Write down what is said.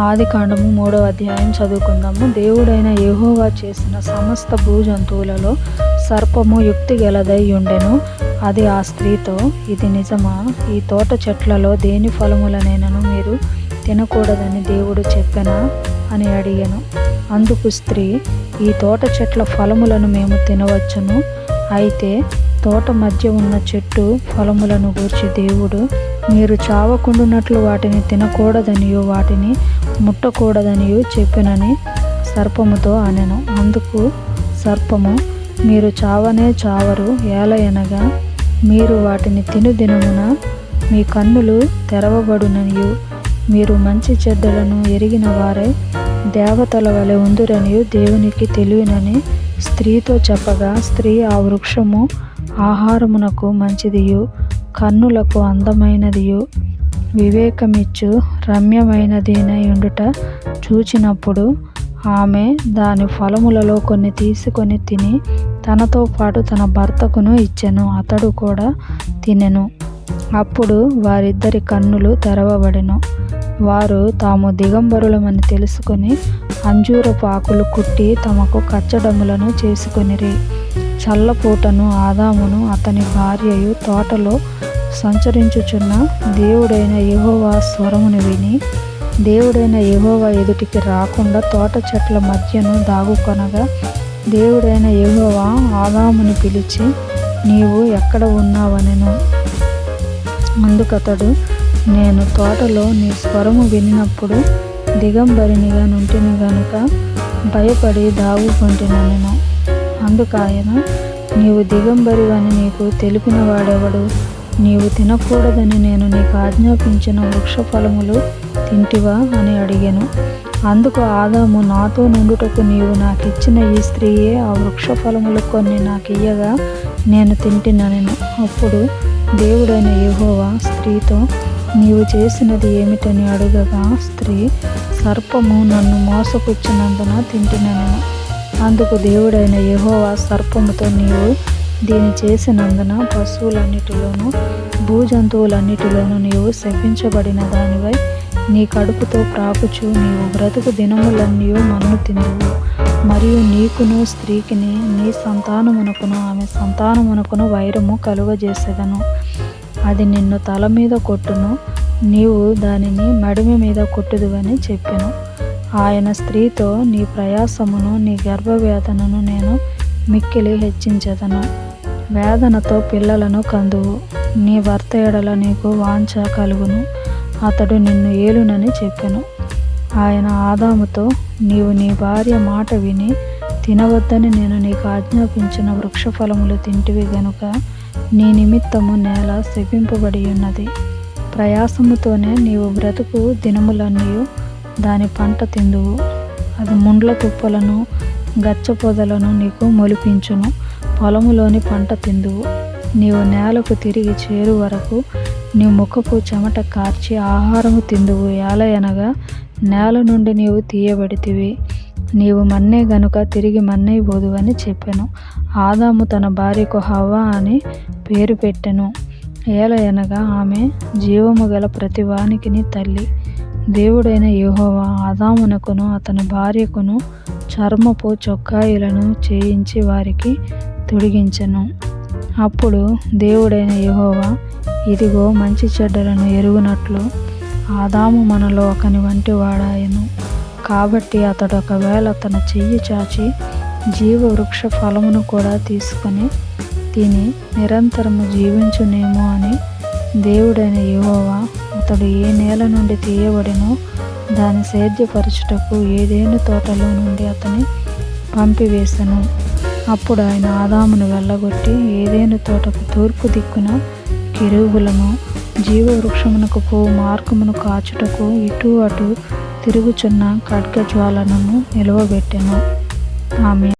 ఆది కాండము మూడవ అధ్యాయం చదువుకుందాము. దేవుడైన యహోవా చేసిన సమస్త భూజంతువులలో సర్పము యుక్తి గలదై ఉండెను అది ఆ స్త్రీతో ఇది నిజమా? ఈ తోట చెట్లలో దేని ఫలములనైనను మీరు తినకూడదని దేవుడు చెప్పెనా అని అడిగాను. అందుకు స్త్రీ ఈ తోట చెట్ల ఫలములను మేము తినవచ్చును. అయితే తోట మధ్య ఉన్న చెట్టు ఫలములను గూర్చి దేవుడు మీరు చావకుండునట్లు వాటిని తినకూడదనియో వాటిని ముట్టకూడదనియో చెప్పినని సర్పముతో అనెను. అందుకు సర్పము మీరు చావనే చావరు ఏలయనగా మీరు వాటిని తినుదినమున మీ కన్నులు తెరవబడుననియు. మీరు మంచి చెడ్డలను ఎరిగిన వారే దేవతల వలె ఉందురనియు దేవునికి తెలియనని స్త్రీతో చెప్పగా స్త్రీ ఆ వృక్షము ఆహారమునకు మంచిదియు కన్నులకు అందమైనదియు. వివేకమిచ్చు రమ్యమైనదినై ఉండుట చూచినప్పుడు ఆమె దాని ఫలములలో కొన్ని తీసుకొని తిని తనతో పాటు తన భర్తకును ఇచ్చెను అతడు కూడా తినెను. అప్పుడు వారిద్దరి కన్నులు తెరవబడెను. వారు తాము దిగంబరులమని తెలుసుకొని అంజూరపు ఆకులు కుట్టి తమకు కచ్చడములను చేసుకొనిరి. చల్లపూటను ఆదామును అతని భార్యయు తోటలో సంచరించుచున్న దేవుడైన యహోవా స్వరమును విని దేవుడైన యహోవా ఎదుటికి రాకుండా తోట చెట్ల మధ్యను దాగుకొనగా దేవుడైన యహోవా ఆదామును పిలిచి నీవు ఎక్కడ ఉన్నావనెను? అందుకతడు నేను తోటలో నీ స్వరము వినినప్పుడు దిగంబరినిగా నుంటిని గనుక భయపడి దాగుకుంటున్నాను అందుకాయన నీవు దిగంబరివని నీకు తెలిపిన వాడెవడు నీవు తినకూడదని నేను నీకు ఆజ్ఞాపించిన వృక్ష ఫలములు తింటివా అని అడిగాను. అందుకు ఆదాము నాతో నుండుటకు నీవు నాకు ఇచ్చిన ఈ స్త్రీయే ఆ వృక్ష ఫలములు కొన్ని నాకు ఇయ్యగా నేను తింటినను అప్పుడు దేవుడైన యహోవా స్త్రీతో నీవు చేసినది ఏమిటని అడుగగా స్త్రీ సర్పము నన్ను మోసపుచ్చినందున తింటినను. అందుకు దేవుడైన యహోవా సర్పముతో నీవు దీని చేసినందున పశువులన్నిటిలోనూ భూజంతువులన్నిటిలోనూ నీవు శపించబడిన దానివై నీ కడుపుతో ప్రాకుచు నీవు బ్రతుకు దినములన్నీ మన్ను తిందువు. మరియు నీకును స్త్రీకిని నీ సంతానమునకును ఆమె సంతానమునకును వైరము కలుగజేసేదను. అది నిన్ను తల మీద కొట్టును నీవు దానిని మడిమి మీద కొట్టుదువని చెప్పాను. ఆయన స్త్రీతో నీ ప్రయాసమును నీ గర్భవేదనను నేను మిక్కిలి హెచ్చించదను. వేదనతో పిల్లలను కందువు. నీ భర్త ఎడల నీకు వాంఛ కలుగును. అతడు నిన్ను ఏలునని చెప్పెను. ఆయన ఆదాముతో నీవు నీ భార్య మాట విని తినవద్దని నేను నీకు ఆజ్ఞాపించిన వృక్షఫలములు తింటివి గనుక నీ నిమిత్తము నేల శపింపబడి ఉన్నది. ప్రయాసముతోనే నీవు బ్రతుకు దినములన్నీ దాని పంట తిందువు. అది ముండ్ల తుప్పలను గచ్చ పొదలను నీకు మొలిపించును. పొలములోని పంట తిందువు. నీవు నేలకు తిరిగి చేరు వరకు నీ ముఖపు చెమట కార్చి ఆహారము తిందువు ఏలయనగా నేల నుండి నీవు తీయబడితివి. నీవు మన్నే గనుక తిరిగి మన్నైపోదు అని చెప్పాను. ఆదాము తన భార్యకు హవ్వ అని పేరు పెట్టెను. ఏలయనగా ఆమె జీవము గల ప్రతి వానికిని తల్లి. దేవుడైన యహోవా ఆదామునకును అతని భార్యకును చర్మపు చొక్కాయిలను చేయించి వారికి తొడిగించెను. అప్పుడు దేవుడైన యహోవా ఇదిగో మంచి చెడ్డలను ఎరుగునట్లు ఆదాము మనలో ఒకని వంటి వాడాయను. కాబట్టి అతడు ఒకవేళ తన చెయ్యి చాచి జీవ వృక్ష ఫలమును కూడా తీసుకొని తిని నిరంతరము జీవించునేమో అని దేవుడైన యహోవా అతడు ఏ నేల నుండి తీయబడినో దాని సేద్యపరచుటకు ఏదేను తోటలో నుండి అతని పంపివేశను అప్పుడు ఆయన ఆదామును వెళ్ళగొట్టి ఏదేను తోటకు తూర్పు దిక్కున కిరువులను జీవవృక్షమునకు పో మార్గమును కాచుటకు ఇటు అటు తిరుగుచున్న ఖడ్గజ్వాలను నిలువబెట్టెను. ఆమె